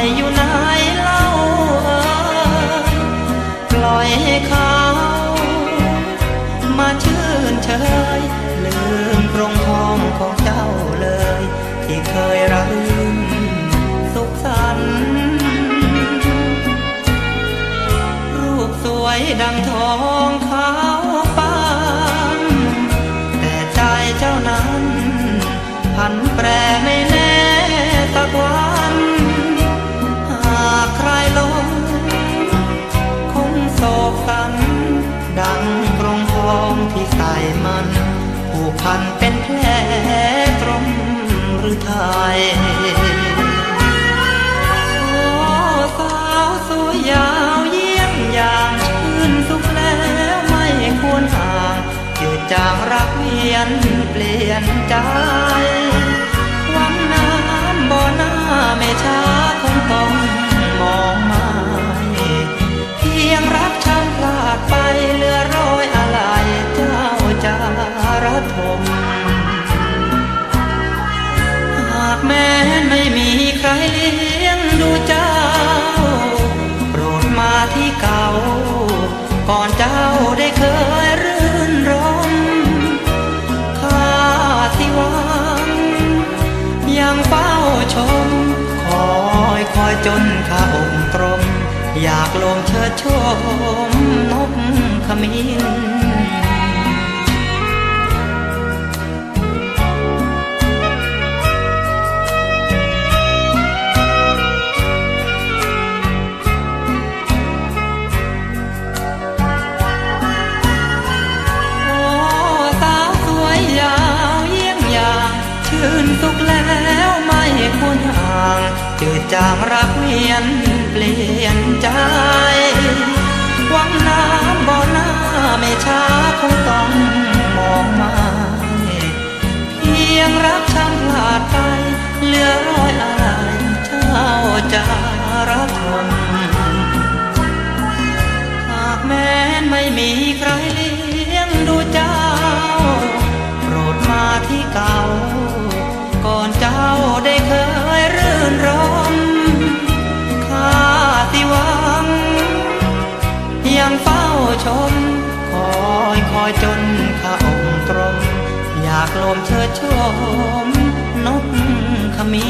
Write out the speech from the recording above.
ยอยู่ไหนเล่าเอ่ยปล่อยให้เขา มาชื่นเชยลืมกรงทองของเจ้าเลย ที่เคยระลึมสุขสันต์รูปสวยดังทอง ผูกพันเป็นแผลตรมหรือไทยโอ้สาวสวยยาวเยี่ยมอย่างชื่นสุขแล้วไม่ควรห่างจืดจางรักเวียนเปลี่ยนใจ เลี้ยงดูเจ้า โปรดมาที่เก่า ก่อนเจ้าได้เคยรื่นรมข้าที่วัง ยังเฝ้าชม คอยคอยจนข้าองค์ตรม อยากลงเชิดชมนกขมิ้น จืดจางรักเวียนเปลี่ยนใจหวังน้ำบ่อหน้าไม่ช้าคงต้องมองมาเพียงรักช้ำพลาดไปเหลือรอยอะไรเจ้าจาระทมหากแม้นไม่มีใครเลี้ยงดูเจ้า โปรดมาที่เก่า อจนข้าองตรง อยากลมเชิดชมนกขมี